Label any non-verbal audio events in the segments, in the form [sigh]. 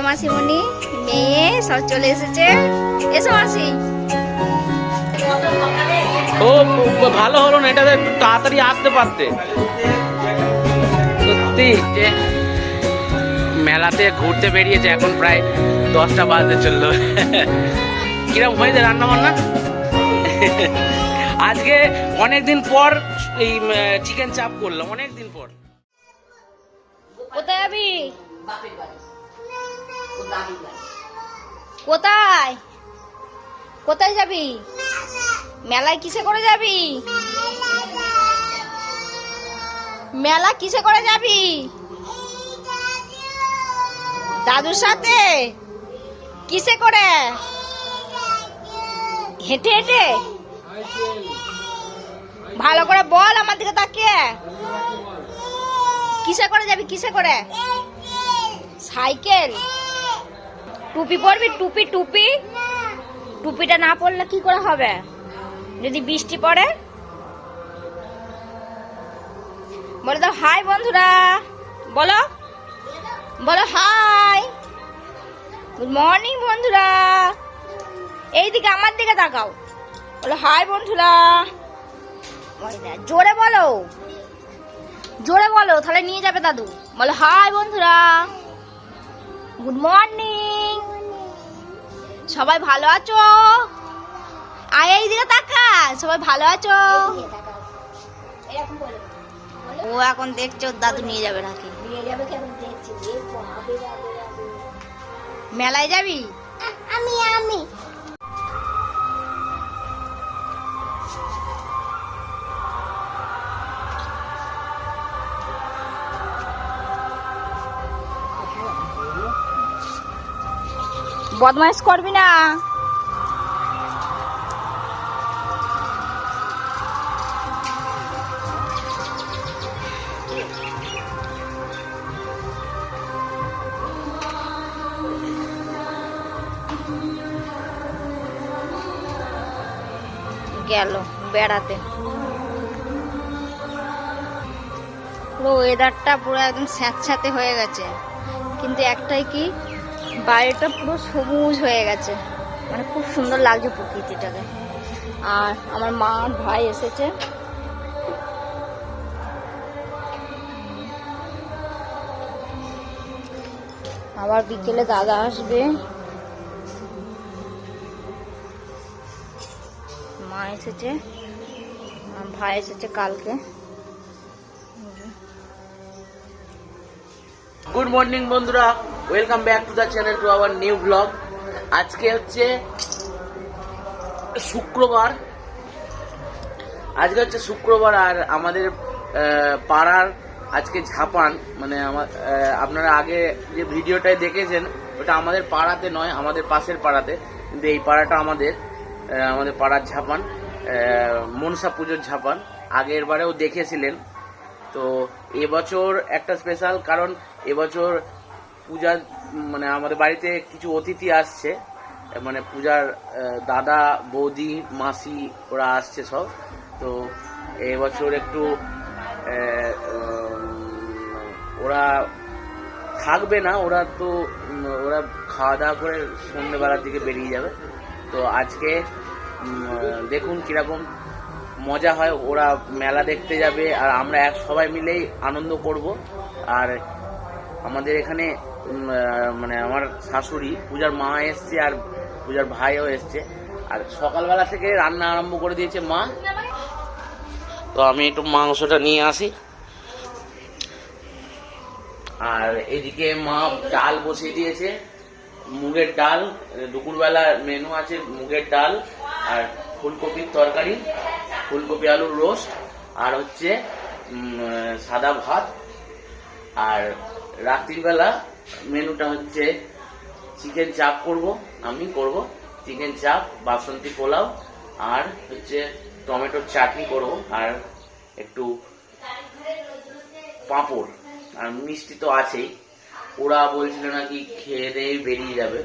যে মাসিমণি মেয়ে সব চলে এসেছে। এসো মাসি। ও ভালো হলো না এটা একটু তাড়াতাড়ি আসতে পারতে। সত্যি যে মেলাতে ঘুরতে বেরিয়েছে এখন প্রায় দশটা বাজতে চলল। কিরম হয়েছে রান্না বান্না আজকে অনেক দিন পর এই চিকেন চাপ করলাম অনেক দিন পর। কোথায় যাবি কোথায়? কোথায় যাবি? মেলায় কিসে করে যাবি? মেলা কিসে করে যাবি? দাদুর সাথে? কিসে করে? হেঁটে হেঁটে? ভালো করে বল আমার দিকে তাকিয়ে। কিসে করে যাবি? কিসে করে? সাইকেল? টুপি পরবি? টুপি টুপি? টুপিটা না পরলে কি করে হবে? যদি বৃষ্টি পড়ে? বলে দাও, হাই বন্ধুরা। বলো। বলো, হাই। গুড মর্নিং বন্ধুরা। এইদিকে আমার দিকে তাকাও। বলো, হাই বন্ধুরা। জোরে বলো। জোরে বলো, তাহলে নিয়ে যাবে দাদু। বলো, হাই বন্ধুরা। Good morning. সবাই ভালো আছো? আয় এই দিকে তাকা সবাই ভালো আছো? ও এখন দেখছ ওর দাদু নিয়ে যাবে নাকি? মেলায় যাবি? আমি আমি। বদমাইশ করবি না। গেল বেড়াতে। ওয়েদারটা পুরো একদম স্যাঁতস্যাঁতে হয়ে গেছে। কিন্তু একটাই কি? বাইরেটা পুরো সবুজ হয়ে গেছে। মানে খুব সুন্দর লাগছে প্রকৃতিটাকে। আর আমার মা ভাই এসেছে। আবার বিকেলে দাদা আসবে। মা এসেছে। ভাই এসেছে কালকে। গুড মর্নিং বন্ধুরা। Welcome back to the channel to our new blog আজকে হচ্ছে শুক্রবার। আজকে হচ্ছে শুক্রবার আর আমাদের পাড়ার আজকে ঝাপান। মানে আমার আপনারা আগে যে ভিডিওটাই দেখেছেন, ওটা আমাদের পাড়াতে নয়, আমাদের পাশের পাড়াতে। কিন্তু এই পাড়াটা আমাদের আমাদের পাড়ার ঝাপান মনসা পুজোর ঝাপান। আগের বারেও দেখেছিলেন। তো এবছর একটা স্পেশাল কারণ, এবছর পূজা মানে আমাদের বাড়িতে কিছু অতিথি আসছে মানে পূজার দাদা, বৌদি, মাসি, ওরা আসছে সব। তো এবছর একটু ওরা থাকবে না, ওরা তো ওরা খাওয়া দাওয়া করে সন্ধ্যেবেলার দিকে বেরিয়ে যাবে। তো আজকে দেখুন কীরকম মজা হয়, ওরা মেলা দেখতে যাবে, আর আমরা এক সবাই মিলেই আনন্দ করব। আর আমাদের এখানে মানে আমার শাশুড়ি, পূজার মা এসছে আর পূজার ভাইও এসছে। আর সকালবেলা থেকে রান্না আরম্ভ করে দিয়েছে মা। তো আমি একটু মাংসটা নিয়ে আসি। আর এদিকে মা ডাল বসিয়ে দিয়েছে। মুগের ডাল, দুপুরবেলা মেনু আছে মুগের ডাল আর ফুলকপির তরকারি, ফুলকপি আলুর রোস্ট আর হচ্ছে সাদা ভাত। আর রাত্রিবেলা মেনুটা হচ্ছে চিকেন চাপ করব, আমি করব। চিকেন চাপ, বাসন্তী পোলাও, আর হচ্ছে টমেটোর চাটনি করব, আর একটু পাঁপড়। আর মিষ্টি তো আছেই। ওরা বলছিল নাকি খেয়ে দিয়ে বেরিয়ে যাবে।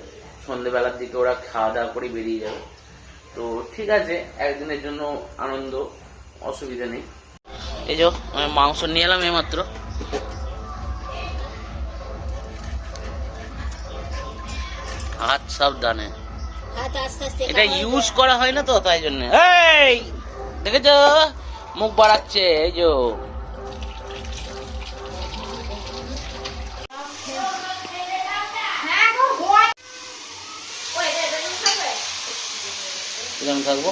সন্ধেবেলার দিকে ওরা খাওয়া দাওয়া করে বেরিয়ে যাবে। তো ঠিক আছে, একদিনের জন্য আনন্দ, অসুবিধা নেই। এই যে মাংস নিয়ে এলাম এইমাত্র। হাত সাবধানে। এটা ইউজ করা হয় না তো তাই জন্য। এই দেখেছ? মুখ বাড়াচ্ছে এই যে কীরকম থাকব।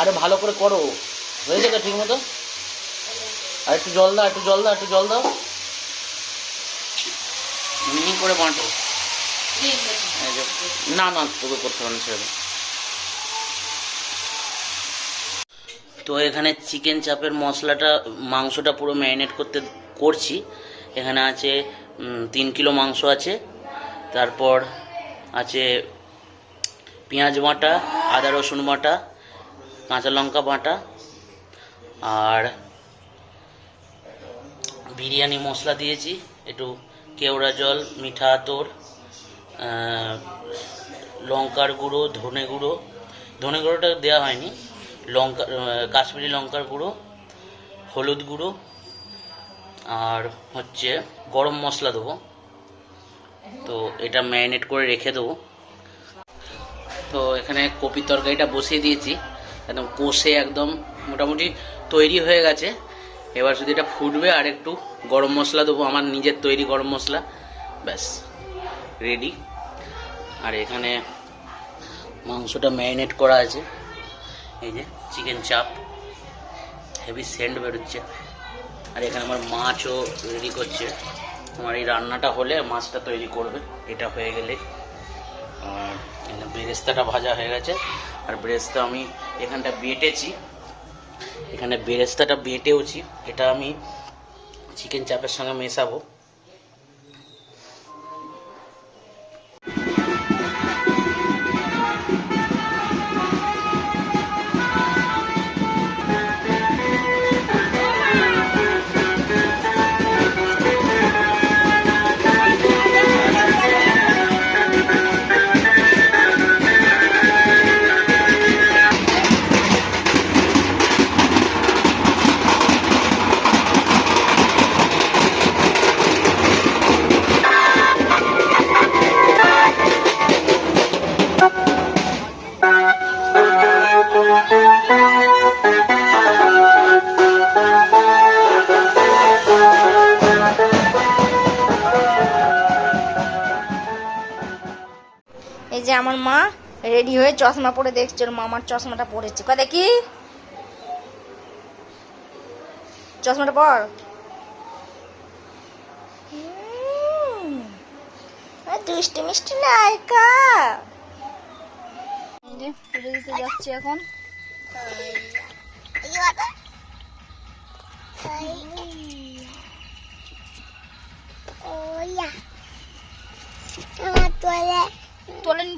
আরে ভালো করে করো। হয়েছে তো ঠিক মতো। আর একটু জল দাও একটু জল দাও একটু জল দাও। করে বাঁটো। না না, তোকে করতে হবে না, ছেড়ে তো এখানে চিকেন চাপের মশলাটা, মাংসটা পুরো ম্যারিনেট করতে করছি। এখানে আছে তিন কিলো মাংস আছে। তারপর আছে পেঁয়াজ বাটা, আদা রসুন বাটা, কাঁচা লঙ্কা বাটা আর বিরিয়ানি মশলা দিয়েছি। একটু কেওড়া জল, মিঠা আতর লঙ্কার গুঁড়ো, ধনে গুঁড়ো। ধনে গুঁড়োটা দেওয়া হয়নি। লঙ্কা কাশ্মীরি লঙ্কার গুঁড়ো, হলুদ গুঁড়ো, আর হচ্ছে গরম মশলা দেবো। তো এটা ম্যারিনেট করে রেখে দেবো। তো এখানে কপি তরকারিটা বসিয়ে দিয়েছি। একদম কষে একদম মোটামুটি তৈরি হয়ে গেছে। এবার শুধু এটা ফুটবে আর একটু গরম মশলা দেবো। আমার নিজের তৈরি গরম মশলা। ব্যাস। রেডি আর এখানে মাংসটা ম্যারিনেট করা আছে। এই যে চিকেন চাপ হেভি সেন্ট বেরোচ্ছে। আর এখানে আমার মাছও রেডি করছে। আমার এই রান্নাটা হলে মাছটা তৈরি করবে। এটা হয়ে গেলে। আর এখানে বেরেস্তাটা ভাজা হয়ে গেছে। আর বেরেস্তা আমি এখানটা বেটেছি। এখানে বেরেস্তাটা বেটেওছি। এটা আমি চিকেন চাপের সঙ্গে মেশাবো। চশমা পরে দেখছে ওর মামার চশমাটা পরেছে কয় দেখি চশমাটা পর দুষ্টু মিষ্টি নায়িকা পুজো দিতে যাচ্ছি এখন তোলেন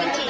20.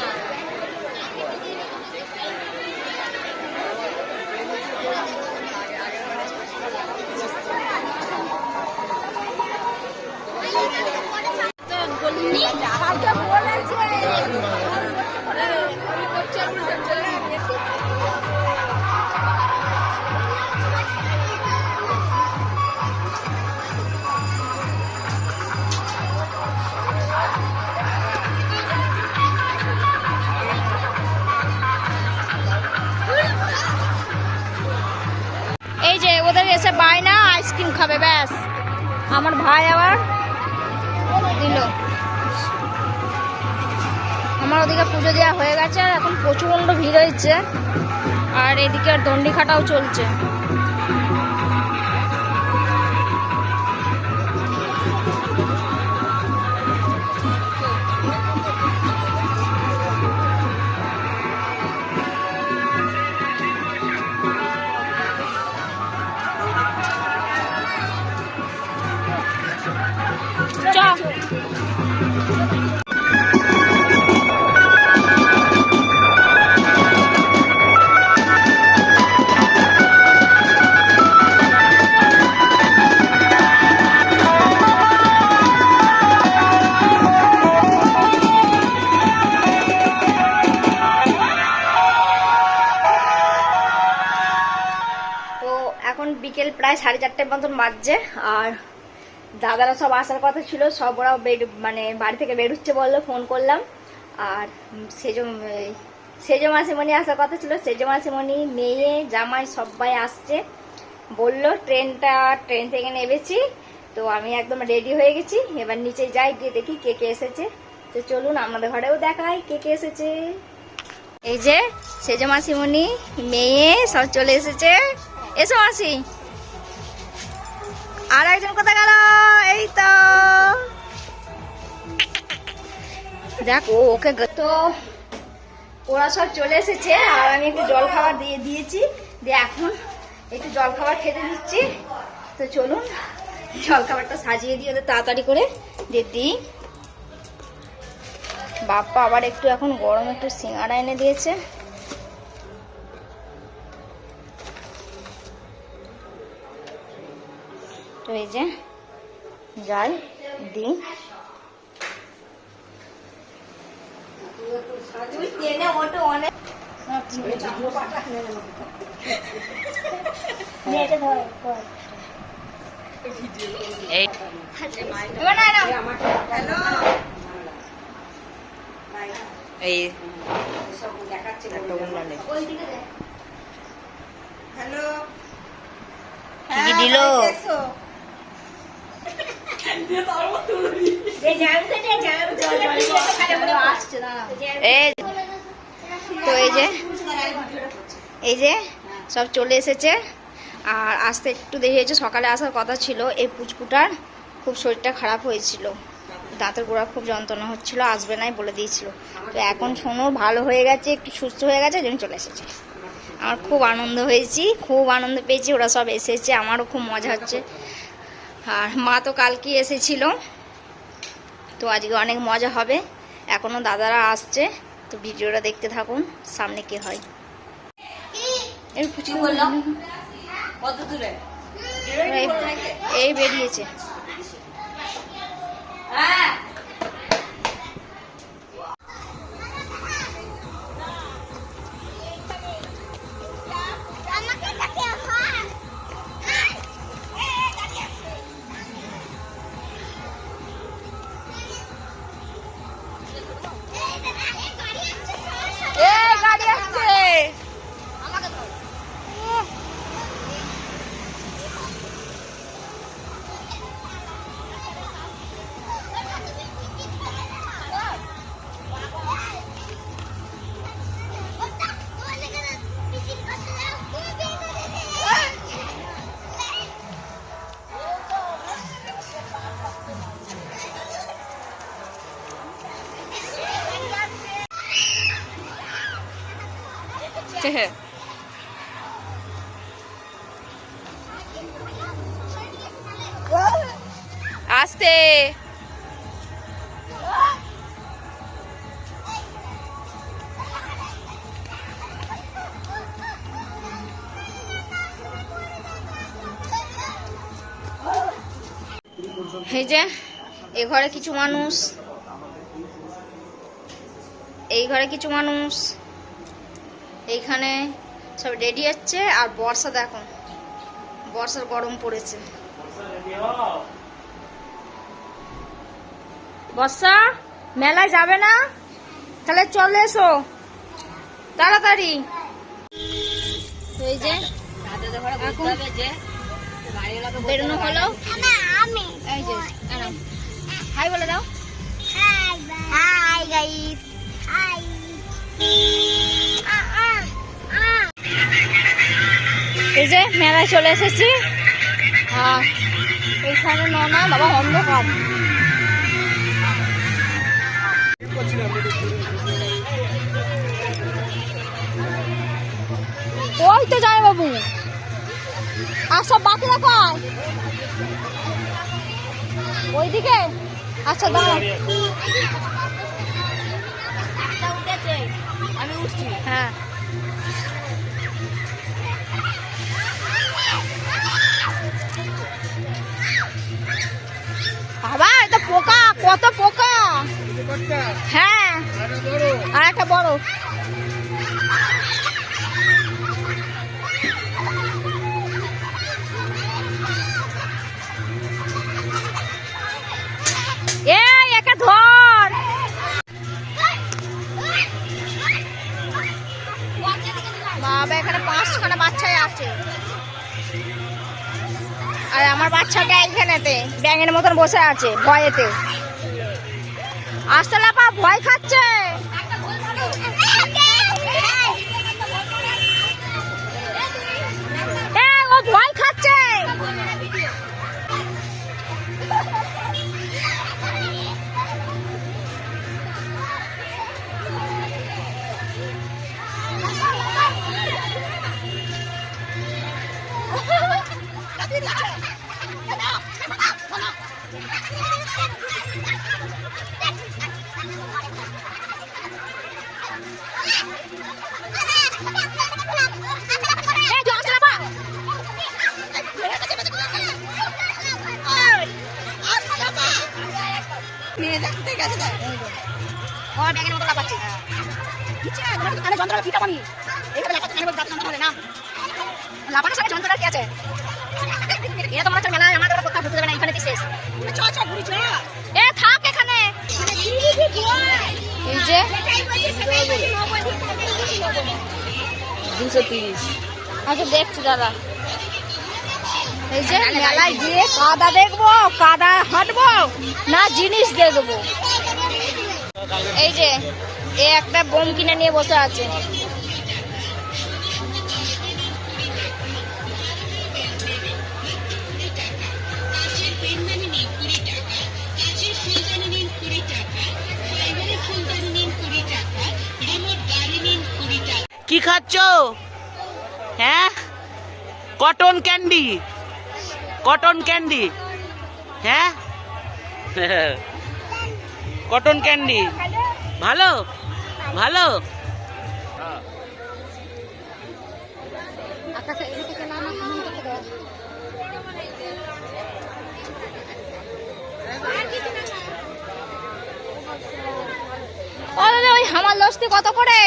ওদিকে পুজো দেওয়া হয়ে গেছে আর এখন প্রচণ্ড ভিড় হয়েছে। আর এদিকে আর দণ্ডি খাটাও চলছে। বিকেল প্রায় সাড়ে চারটে মতন বাজছে, আর দাদারা সব আসার কথা ছিল, সব ওরা বের মানে বাড়ি থেকে বের হচ্ছে বলল ফোন করলাম। আর সেজো সেজো মাসিমণি আসার কথা ছিল, সেজো মাসিমণি, মেয়ে, জামাই সবাই আসছে। বলল, ট্রেনটা, ট্রেন থেকে নেমেছি, তো আমি একদম রেডি হয়ে গেছি। এবার নিচে যাই, গিয়ে দেখি কে কে এসেছে। তো চলুন, আমাদের ঘরেও দেখাই কে কে এসেছে। এই যে, সেজো মাসিমণি, মেয়ে, সব চলে এসেছে। এসো আসি। আর একজন কোথায় গেল? এই তো। দেখ ও ওকে তো ওরা সব চলে এসেছে, আর আমি একটু জল খাবার দিয়ে দিয়েছি। দিয়ে এখন একটু জল খাবার খেতে দিচ্ছি। তো চলুন, জল খাবারটা সাজিয়ে দিয়ে ওদের তাড়াতাড়ি করে দিয়ে দিই। বাপ্পা আবার একটু এখন গরম একটু সিঙ্গারা এনে দিয়েছে। তো এই যে যাই দিই এবার না, না। এই। কি দিল এই যে এই যে সব চলে এসেছে। আর আসতে একটু দেরি হয়েছে, সকালে আসার কথা ছিল। এই পুচকুটার খুব শরীরটা খারাপ হয়েছিল। দাঁতের গোড়া খুব যন্ত্রণা হচ্ছিল, আসবে নাই বলে দিয়েছিল। তো এখন শোনো, ভালো হয়ে গেছে, একটু সুস্থ হয়ে গেছে জন্য চলে এসেছে। আমার খুব আনন্দ হয়েছি, খুব আনন্দ পেয়েছি, ওরা সব এসেছে, আমারও খুব মজা হচ্ছে। আর মা তো কালকে এসেছিল। তো আজকে অনেক মজা হবে। এখনও দাদারা আসছে। তো ভিডিওটা দেখতে থাকুন সামনে কি হয়। এই বেরিয়েছে। গাড়ি আসতে এই যে এ ঘরে কিছু মানুষ। এই ঘরে কিছু মানুষ। এইখানে সব রেডি হচ্ছে, আর বর্ষা দেখো, বর্ষার গরম পড়েছে। বর্ষা, মেলায় যাবে না? তাহলে চলে এসো। তাড়াতাড়ি। এই যে হাই বলে দাও। এই যে, মেলায় চলে এসেছি। আর এইখানে ননা বাবা, অন্ধকার। ওই তো যায় বাবু আর সব বাকিরা কয় ওইদিকে? আচ্ছা দাঁড়া আমি উঠছি হ্যাঁ। বাবা, এটা পোকা, কত পোকা। বাচ্চাটা এইখানেতে ব্যাঙের মতন বসে আছে ভয়েতে। আসতে লাপা ভয় খাচ্ছে। ও ভয় খাচ্ছে। এই, জল আসতে লাপা। ও ব্যাঙের মতো লাফাচ্ছে কানে যন্ত্রণা ফিটা বানি তিরিশ। আচ্ছা দেখছি দাদা। এই যে মেলায় গিয়ে কাদা দেখব কাদা হাঁটবো না জিনিস দেখব এই যে এ একটা বোম কিনে নিয়ে বসে আছে। খাচ্ছ? হ্যাঁ? কটন ক্যান্ডি কটন ক্যান্ডি হ্যাঁ? কটন ক্যান্ডি ভালো? ভালো? ওই হামাল লস্তি কত করে?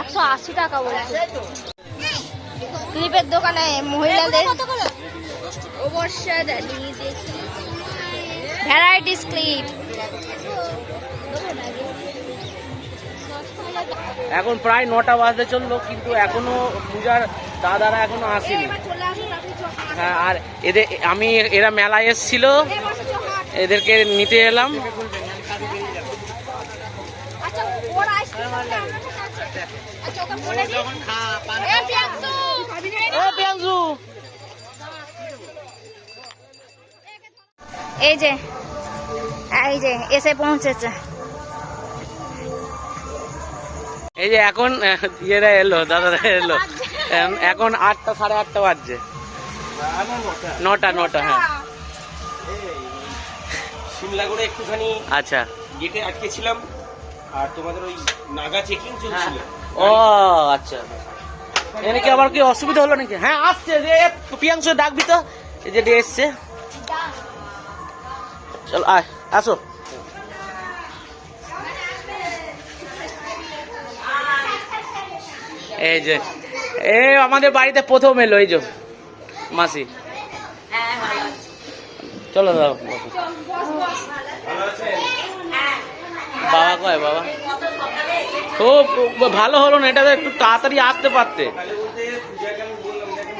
একশো আশি টাকা বলছে। ক্লিপের দোকানে মহিলাদের ভ্যারাইটিস ক্লিপ এখন প্রায় নটা বাজতে চলল কিন্তু এখনও পূজার দাদারা এখনও আসেনি। হ্যাঁ আর এদের আমি এরা মেলায় এসেছিল। এদেরকে নিতে এলাম। আচ্ছা আচ্ছা এই যে এই যে এসে পৌঁছেছে। এই যে এখন ইয়েরা এলো দাদারা এলো। এখন- এখন আটটা সাড়ে আটটা বাজছে। নটা নটা হ্যাঁ। সিমলা করে একটুখানি আচ্ছা। গেটে আটকে ছিলাম আর তোমাদের ওই নাগা চেকিং চলছিল। ও আচ্ছা। এখানে কি আবার কি অসুবিধা হলো নাকি? হ্যাঁ আসছে যে প্রিয়াংশু ডাকবি তো? এই যে এসছে। চলো আয় আসো। এই যে এই আমাদের বাড়িতে প্রথম এলো এই যে মাসি। চলো দাও। বাবা কয় বাবা ব- ভালো হলো না, এটা একটু তাড়াতাড়ি আসতে পারতে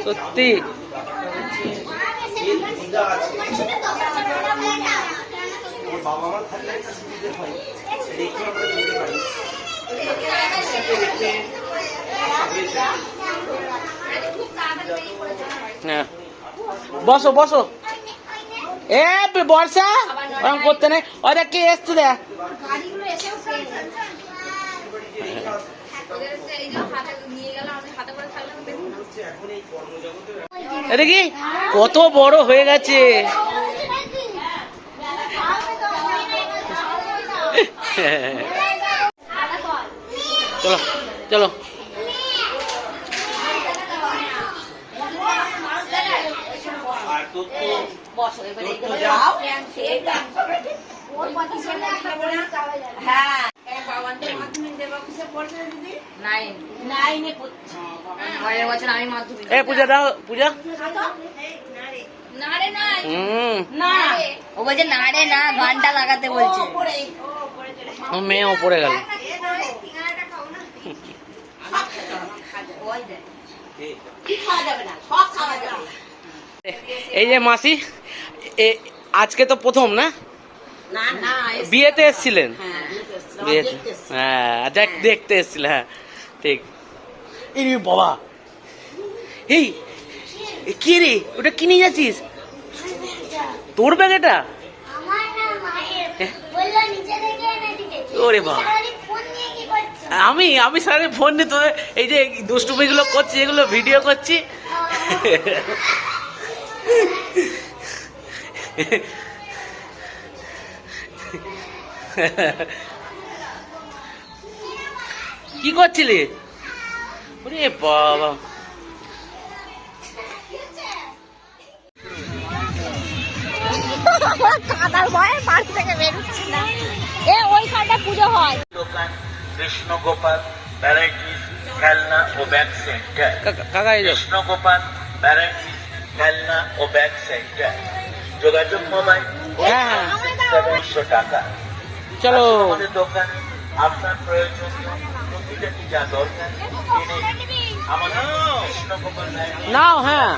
সত্যি। হ্যাঁ বসো বসো এ বর্ষা? ওরকম করতে নেই। ওরা, কে এসছে দেখ কি কত বড় হয়ে গেছে। চলো চলো। আর তো তোর তো যা। পরের বছর আমি মাধ্যমিক এ পূজা দাও পূজা। না রে। না হুম। ও বলছে না রে না গানটা লাগাতে বলছে। আমার মেয়েও পড়ে গেল। এই যে মাসি এ- আজকে তো প্রথম না? বিয়েতে এসছিলেন? বিয়েতে হ্যাঁ দেখ- দেখতে এসছিল হ্যাঁ ঠিক। এই বাবা। এই কি রে? ওটা কি নিয়ে যাচ্ছিস? তোর ব্যাগ এটা? দিতে ওরে বাবা। সারাদিন ফোন নিয়ে কি করছ? আমি আমি সারাদিন ফোন নিয়ে তোদের এই যে দুষ্টুমিগুলো করছি এগুলো ভিডিও করছি। [laughs] কি করছিলি? ওরে বাবা। কাদার ভয়ে বাড়ি থেকে বেরোচ্ছি না। এ ওইখানটা পুজো হয়। দোকান কৃষ্ণগোপাল ভ্যারাইটিস খেলনা ও ব্যাগ সেন্টার। কা- কাকা এই কৃষ্ণগোপাল ভ্যারাইটিস খেলনা ও ব্যাগ সেন্টার। যোগাযোগ মোবাইল হ্যাঁ হ্যাঁ। সাতশো টাকা। চলো। আমাদের দোকানে আপনার প্রয়োজনীয় প্রতিটা যা দরকার কিনে। আমাদের ভ্যারাইটিস নাও হ্যাঁ।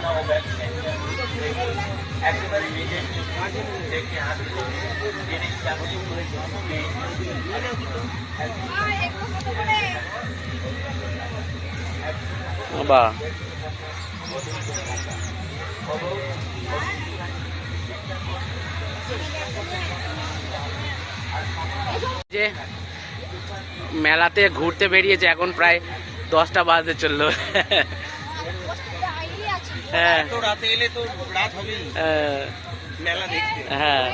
একেবারে নিজের চোখে দেখে হাতে জিনিস চাকরি বাহ। যে মেলাতে ঘুরতে বেরিয়েছে এখন প্রায় দশটা বাজতে চলল। হ্যাঁ। হ্যাঁ।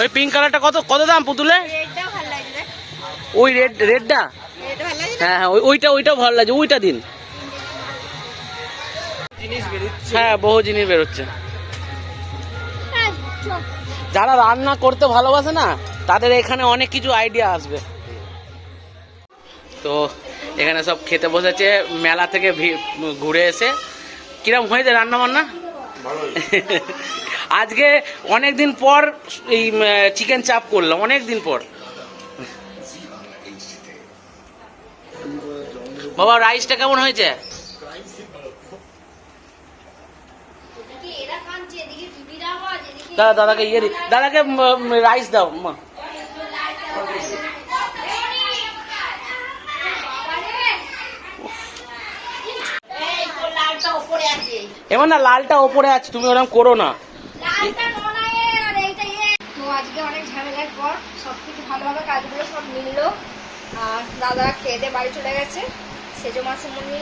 ওই পিঙ্ক কালারটা কত কত দাম পুতুলে? ওই রেড রেডটা হ্যাঁ হ্যাঁ ওই- ওইটা ওইটাও ভালো লাগছে ওইটা দিন। জিনিস হ্যাঁ বহু জিনিস বেরোচ্ছে। যারা রান্না করতে ভালোবাসে না তাদের এখানে অনেক কিছু আইডিয়া আসবে। তো এখানে সব খেতে বসেছে মেলা থেকে ঘুরে এসে। কিরম হয়েছে রান্না বান্না আজকে অনেক দিন পর এই চিকেন চাপ করলাম অনেক দিন পর। বাবা রাইসটা কেমন হয়েছে? দাদা, দাদাকে ইয়ে দাদাকে রাইস দাও মা এবার না লালটা ওপরে আছে, তুমি ওরকম করো না। তো আজকে অনেক ভালোভাবে কাজগুলো সব মিললো। আর দাদারা খেয়ে দিয়ে বাড়ি চলে গেছে। সেজো মাসিমণি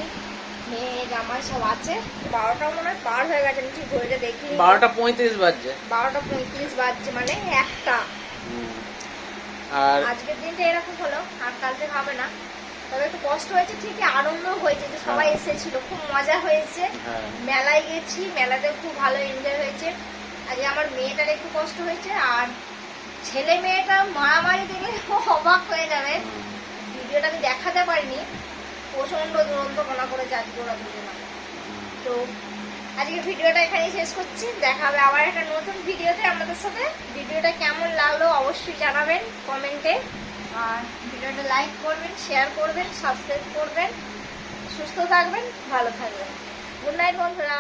মেয়ে জামাই সব আছে। বারোটা মনে হয় পার হয়ে গেছে আমি ঠিক ঘড়িটা দেখি বারোটা পঁয়ত্রিশ বাজছে। বারোটা পঁয়ত্রিশ বাজছে মানে একটা। আর আজকের দিনটা এরকম হলো আর কালকে খাবে না। তবে একটু কষ্ট হয়েছে ঠিকই আনন্দ হয়েছে যে সবাই এসেছিল খুব মজা হয়েছে। হ্যাঁ। মেলায় গেছি মেলাতে খুব ভালো এনজয় হয়েছে। আজকে আমার মেয়েটার একটু কষ্ট হয়েছে আর ছেলে মেয়েটা মারামারি দেখলে [laughs] অবাক হয়ে যাবে। ভিডিওটা আমি দেখাতে পারিনি। প্রচণ্ড দুরন্ত গলা করে যাচ্ছে ওরা দুজন। তো আজকে ভিডিওটা এখানেই শেষ করছি। দেখা হবে আবার একটা নতুন ভিডিওতে আমাদের সাথে। ভিডিওটা কেমন লাগল অবশ্যই জানাবেন কমেন্টে। আর ভিডিওটা লাইক করবেন, শেয়ার করবেন, সাবস্ক্রাইব করবেন। সুস্থ থাকবেন, ভালো থাকবেন। গুড নাইট বন্ধুরা।